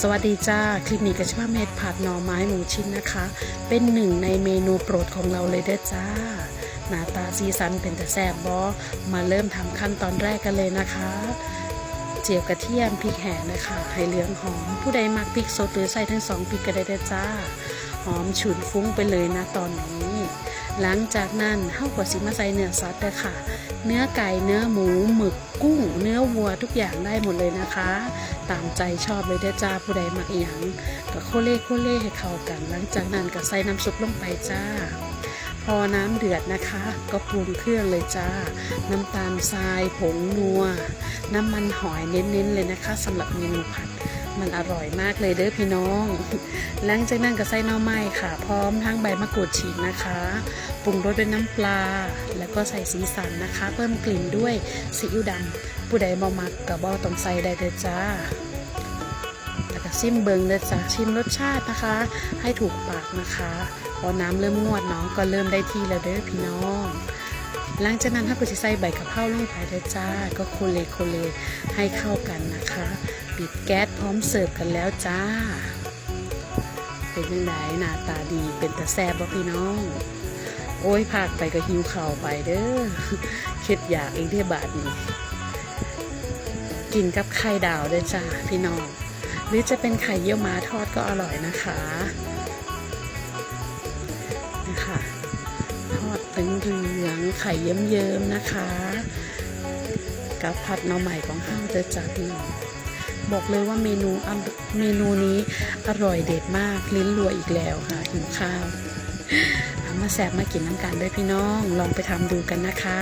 สวัสดีจ้า คลิปนี้กระชว่าเม็ดผัดหน่อไม้หมูชิ้นนะคะ เป็นหนึ่งในเมนูโปรดของเราเลยเด้อจ้า หน้าตาสีสันเป็นแต่แซ่บบอมาเริ่มทำขั้นตอนแรกกันเลยนะคะ เจียวกระเทียมพริกแห้งนะคะให้เหลืองหอม ผู้ใดมักพริกสดหรือใส่ทั้งสองพริกก็ได้เด้อจ้า หอมฉุนฟุ้งไปเลยนะตอนนี้ หลังจากนั้นเฮาก็สิมาใส่เนื้อสัตว์เด้อค่ะ เนื้อไก่เนื้อหมูหมึกกุ้ง เนื้อวัวทุกอย่างได้หมดเลยนะคะ ตามใจชอบเลยเด้จ้าผู้ใดมักอย่างก็โคเล่โคเล่ให้เข้ากัน หลังจากนั้นก็ใส่น้ำซุปลงไปจ้า พอน้ำเดือดนะคะ ก็ปรุงเครื่องเลยจ้า น้ำตาลทรายผงนัว น้ำมันหอยเน้นๆเลยนะคะสำหรับเมนูผัด มันอร่อยมากเลยเด้อพี่น้องหลังจากนั้นก็ใส่น่อไม้ค่ะ พร้อมทั้งใบมะกรูดฉีกนะคะ ปรุงรสด้วยน้ำปลา แล้วก็ใส่สีสันนะคะ เพิ่มกลิ่นด้วยซีอิ๊วดำผู้ใดบ่มักกับบ่ต้องใส่ได้เลยจ้าแล้วก็ชิมเบิงเลยจ้ะชิมรสชาตินะคะ ให้ถูกปากนะคะ พอน้ำเริ่มงวดเนาะก็เริ่มได้ที่แล้วเด้อพี่น้อง หลังจากนั้นถ้าคุณจะใส่ใบกะเพราลงไปเลยจ้า ก็โคเลโคเลให้เข้ากันนะคะปิดแก๊สพร้อมเสิร์ฟกันแล้วจ้า เป็นยังไงหน้าตาดีเป็นตาแซ่บบ่พี่น้อง โอ้ยพากไปก็หิวข่าวไปเด้อคิดอยากเองที่บาทนี้กินกับไข่ดาวด้วยจ้าพี่น้อง หรือจะเป็นไข่เยี่ยวม้าทอดก็อร่อยนะคะนะคะ เหลืองๆไข่เยิ้มๆนะคะ กับผัดหน่อใหม่ของห้างเจอจ้าดีบอกเลยว่าเมนูเมนูนี้อร่อยเด็ดมากลิ้นรัวอีกแล้วค่ะหิวข้าวเอามาแสบมากินน้ำกันด้วยพี่น้อง ลองไปทำดูกันนะคะ